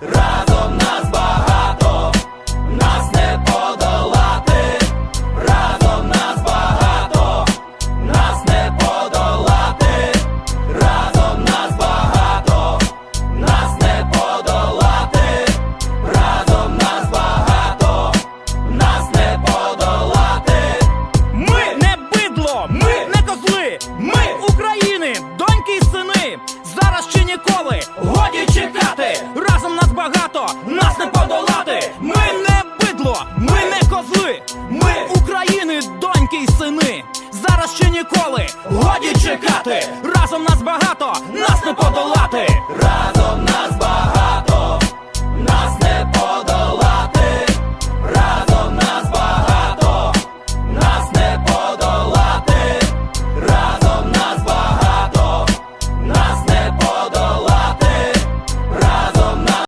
разом багато, нас не подолати. Ми не бидло, ми не козли. Ми України, доньки й сини. Зараз ще ніколи годі чекати. Разом нас багато, нас не подолати.